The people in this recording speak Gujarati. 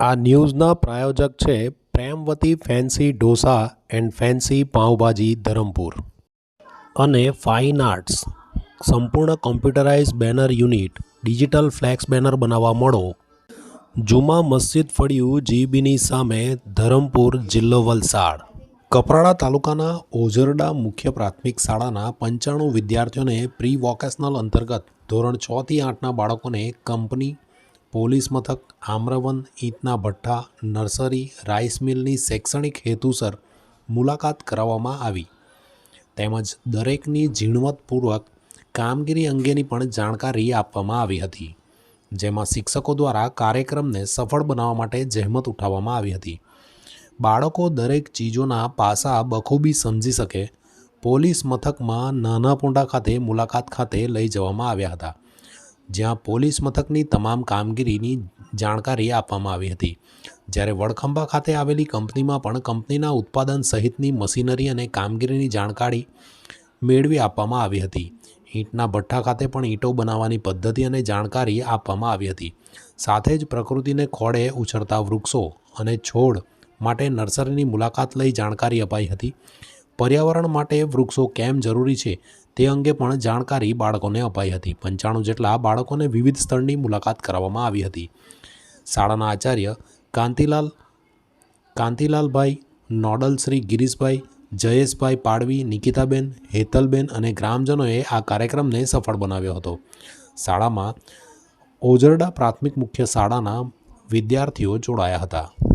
આ ન્યૂઝના પ્રાયોજક છે Premvati fancy dosa and fancy pav bhaji Dharampur. અને ફાઇન આર્ટ્સ. સંપૂર્ણ computerize banner unit, digital flex banner બનાવવા મળો. જુમા મસ્જિદ ફળિયું જીબીની સામે ધરમપુર જિલ્લો વલસાડ. કપરાડા તાલુકાના ઓઝરડા મુખ્ય પ્રાથમિક શાળાના પંચાણું વિદ્યાર્થીઓને પ્રી વોકેશનલ અંતર્ગત ધોરણ છથી આઠના બાળકોને કંપની પોલીસ મથક, આમ્રવન, ઈંટના ભઠ્ઠા, નર્સરી, રાઈસ મિલની શૈક્ષણિક હેતુસર મુલાકાત કરાવવામાં આવી. તેમજ દરેકની ઝીણવટપૂર્વક કામગીરી અંગેની પણ જાણકારી આપવામાં આવી હતી, જેમાં શિક્ષકો દ્વારા કાર્યક્રમને સફળ બનાવવા માટે જહેમત ઉઠાવવામાં આવી હતી. બાળકો દરેક ચીજોના પાસા બખૂબી સમજી શકે, પોલીસ મથકમાં નાના પોંડા ખાતે મુલાકાત ખાતે લઈ જવામાં આવ્યા હતા. જ્યાં પોલીસ મથકની તમામ કામગીરીની જાણકારી આપવામાં આવી હતી. જ્યારે વડખંભા ખાતે આવેલી કંપનીમાં પણ કંપનીના ઉત્પાદન સહિતની મશીનરી અને કામગીરીની જાણકારી મેળવી આપવામાં આવી હતી. ઈંટના ભઠ્ઠા ખાતે પણ ઈંટો બનાવવાની પદ્ધતિ અને જાણકારી આપવામાં આવી હતી. સાથે જ પ્રકૃતિને ખોળે ઉછળતા વૃક્ષો અને છોડ માટે નર્સરીની મુલાકાત લઈ જાણકારી અપાઈ હતી. પર્યાવરણ માટે વૃક્ષો કેમ જરૂરી છે? તે અંગે પણ જાણકારી બાળકોને અપાઈ હતી. પંચાણું જેટલા બાળકોને વિવિધ સ્થળની મુલાકાત કરાવવામાં આવી હતી. શાળાના આચાર્ય કાંતિલાલ, કાંતિલાલભાઈ નોડલ શ્રી ગિરીશભાઈ, જયેશભાઈ પાડવી, નિકિતાબેન, હેતલબેન અને ગ્રામજનોએ આ કાર્યક્રમને સફળ બનાવ્યો હતો. શાળામાં ઓજરડા પ્રાથમિક મુખ્ય શાળાના વિદ્યાર્થીઓ જોડાયા હતા.